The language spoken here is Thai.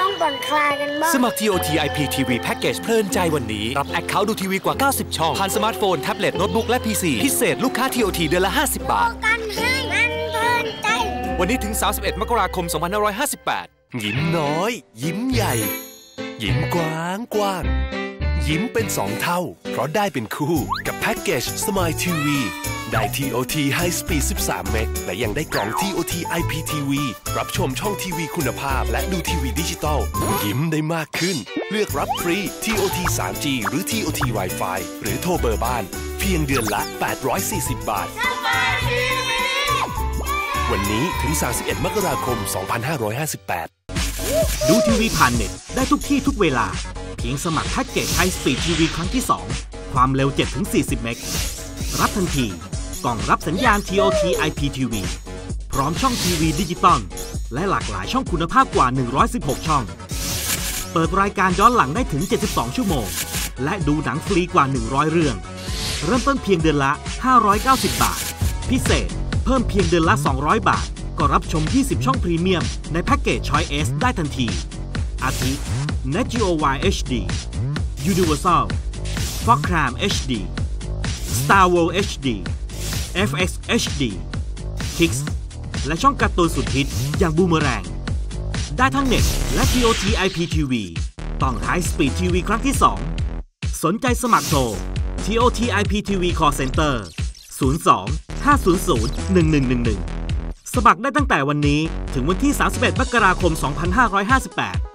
ต้องผ่อนคลายกันบ้าง สมัคร TOT IPTV แพ็กเกจเพลินใจวันนี้ รับแอคเคาท์ดูทีวีกว่า 90 ช่อง ผ่านสมาร์ทโฟน แท็บเล็ต โน้ตบุ๊ก และ PC พิเศษลูกค้า TOT เดือนละ 50 บาทกันให้มันเพลินใจ วันนี้ถึง 31 มกราคม 2558 ยิ้มน้อย ยิ้มใหญ่ ยิ้มกว้างกว้างยิ้มเป็นสองเท่า เพราะได้เป็นคู่กับแพ็กเกจ Smile TV ได้ TOT High Speed 13 เมก และยังได้กล่อง TOT IPTV รับชมช่องทีวีคุณภาพ และดูทีวีดิจิตอลยิ้มได้มากขึ้น เลือกรับฟรี TOT 3G หรือ TOT Wi-Fi หรือโทรเบอร์บ้าน เพียงเดือนละ 840 บาท วันนี้ถึง 31 มกราคม 2558 ดูทีวีผ่านเน็ต ได้ทุกที่ทุกเวลา เพียงสมัครแพ็กเกจไฮสปีดทีวีครั้งที่ 2 ความเร็ว 7-40 เมก รับทันที กล่องรับสัญญาณ TOT IPTV พร้อมช่องทีวีดิจิตอลและหลากหลายช่องคุณภาพกว่า 116 ช่อง เปิดรายการย้อนหลังได้ถึง 72 ชั่วโมง และดูหนังฟรีกว่า 100 เรื่อง เริ่มต้นเพียงเดือนละ 590 บาท พิเศษ เพิ่มเพียงเดือนละ 200 บาท ก็รับชม 20 ช่องพรีเมียม ในแพ็กเกจ Choice S ได้ทันที อาทิ Net Geo Y HD Universal Fox Crime HD Star World HD FX HD Kicks และช่องการ์ตูนสุดฮิตอย่างบูมเมแรง ได้ทั้งเน็ตและ TOT IPTV ต้อง High Speed TV ครั้งที่ 2 สนใจสมัครโทร TOT IPTV Call Center 02 500 1111 สมัครได้ตั้งแต่วันนี้ถึงวันที่ 31 มกราคม 2558